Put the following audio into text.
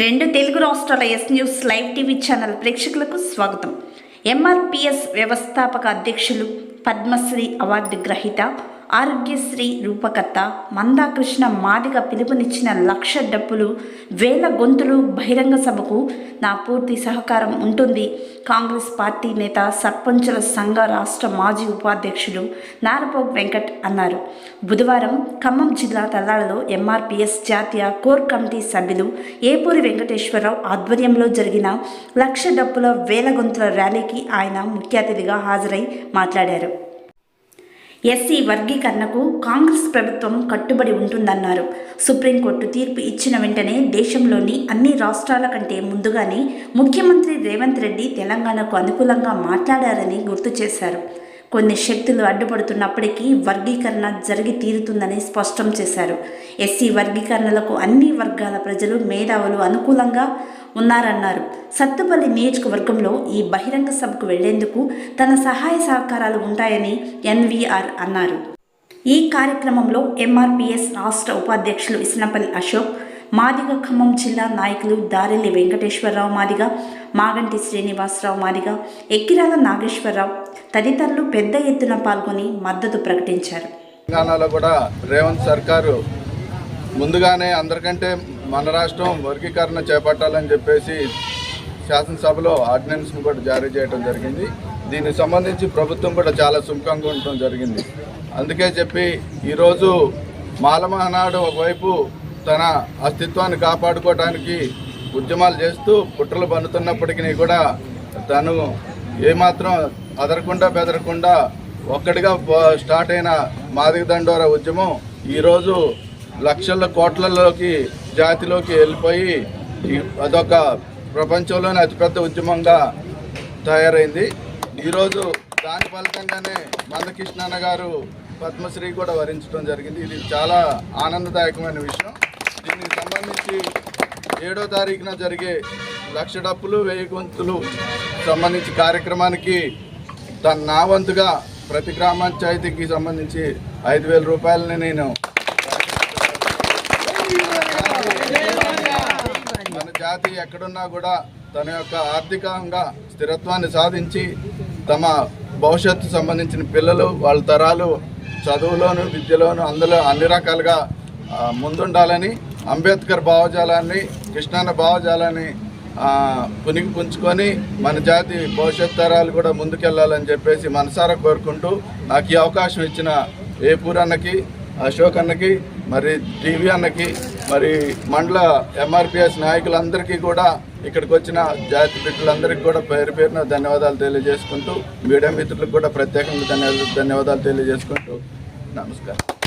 రెండు తెలుగు రాష్ట్రాల S news live TV channel ప్రేక్షకులకు స్వాగతం. ఎంఆర్పిఎస్ వ్యవస్థాపక అధ్యక్షులు పద్మశ్రీ అవార్డు గ్రహీత ఆరోగ్యశ్రీ రూపకర్త మందాకృష్ణ మాదిగ పిలుపునిచ్చిన లక్ష డప్పులు వేల గొంతులు బహిరంగ సభకు నా పూర్తి సహకారం ఉంటుంది. కాంగ్రెస్ పార్టీ నేత సర్పంచుల సంఘ రాష్ట్ర మాజీ ఉపాధ్యక్షుడు నారపోగ్ వెంకట్ అన్నారు. బుధవారం ఖమ్మం జిల్లా తల్లాడలో ఎంఆర్పిఎస్ జాతీయ కోర్ కమిటీ సభ్యులు ఏపూరి వెంకటేశ్వరరావు ఆధ్వర్యంలో జరిగిన లక్ష డప్పుల వేల గొంతుల ర్యాలీకి ఆయన ముఖ్య అతిథిగా హాజరై మాట్లాడారు. ఎస్సీ వర్గీకరణకు కాంగ్రెస్ ప్రభుత్వం కట్టుబడి ఉంటుందన్నారు. సుప్రీంకోర్టు తీర్పు ఇచ్చిన వెంటనే దేశంలోని అన్ని రాష్ట్రాల కంటే ముందుగానే ముఖ్యమంత్రి రేవంత్ రెడ్డి తెలంగాణకు అనుకూలంగా మాట్లాడారని గుర్తు చేశారు. కొన్ని శక్తులు అడ్డుపడుతున్నప్పటికీ వర్గీకరణ జరిగి తీరుతుందని స్పష్టం చేశారు. ఎస్సీ వర్గీకరణలకు అన్ని వర్గాల ప్రజలు మేధావులు అనుకూలంగా ఉన్నారన్నారు. సత్తుపల్లి నియోజకవర్గంలో ఈ బహిరంగ సభకు వెళ్ళేందుకు తన సహాయ సహకారాలు ఉంటాయని ఎన్వీఆర్ అన్నారు. ఈ కార్యక్రమంలో ఎంఆర్పిఎస్ రాష్ట్ర ఉపాధ్యక్షులు ఇస్నపల్లి అశోక్ మాదిగ ఖమ్మం జిల్లా నాయకులు దారెల్లి వెంకటేశ్వరరావు మాదిగ మాగంటి శ్రీనివాసరావు మాదిగ ఎక్కిరాల నాగేశ్వరరావు తదితరులు పెద్ద ఎత్తున పాల్గొని మద్దతు ప్రకటించారు. తెలంగాణలో కూడా రేవంత్ సర్కారు ముందుగానే అందరికంటే మన రాష్ట్రం వర్గీకరణ చేపట్టాలని చెప్పేసి శాసనసభలో ఆర్డినెన్స్ను కూడా జారీ చేయడం జరిగింది. దీనికి సంబంధించి ప్రభుత్వం కూడా చాలా సుముఖంగా ఉండటం జరిగింది. అందుకే చెప్పి ఈరోజు మాలమహనాడు ఒకవైపు తన అస్తిత్వాన్ని కాపాడుకోవడానికి ఉద్యమాలు చేస్తూ కుట్రలు పన్నుతున్నప్పటికీ కూడా తను ఏమాత్రం అదరకుండా బెదరకుండా ఒక్కడిగా స్టార్ట్ అయిన మాదిక దండోర ఉద్యమం ఈరోజు లక్షల కోట్లలోకి జాతిలోకి వెళ్ళిపోయి అదొక ప్రపంచంలోనే అతిపెద్ద ఉద్యమంగా తయారైంది. ఈరోజు దాని ఫలితంగానే మందకృష్ణన్న గారు పద్మశ్రీ కూడా వరించడం జరిగింది. ఇది చాలా ఆనందదాయకమైన విషయం. దీనికి సంబంధించి ఏడో తారీఖున జరిగే లక్ష డప్పులు వెయ్యి గొంతులు సంబంధించి కార్యక్రమానికి తన నా వంతుగా ప్రతి గ్రామ పంచాయతీకి సంబంధించి ఐదు వేల రూపాయలని నేను మన జాతి ఎక్కడున్నా కూడా తన యొక్క ఆర్థికంగా స్థిరత్వాన్ని సాధించి తమ భవిష్యత్తు సంబంధించిన పిల్లలు వాళ్ళ తరాలు చదువులోను విద్యలోను అందులో అన్ని రకాలుగా ముందుండాలని అంబేద్కర్ భావజాలాన్ని కృష్ణాన్న భావజాలాన్ని పునికి పుంచుకొని మన జాతి భవిష్యత్ తరాలు కూడా ముందుకెళ్ళాలని చెప్పేసి మనసారా కోరుకుంటూ నాకు ఈ అవకాశం ఇచ్చిన ఏపూర్ అన్నకి అశోక్ అన్నకి మరి టీవీ అన్నకి మరి మండల ఎంఆర్పిఎస్ నాయకులందరికీ కూడా ఇక్కడికి వచ్చిన జాతి బిడ్డలందరికీ కూడా పేరు పేరున ధన్యవాదాలు తెలియజేసుకుంటూ మీడియా మిత్రులకు కూడా ప్రత్యేకంగా ధన్యవాదాలు ధన్యవాదాలు తెలియజేసుకుంటూ నమస్కారం.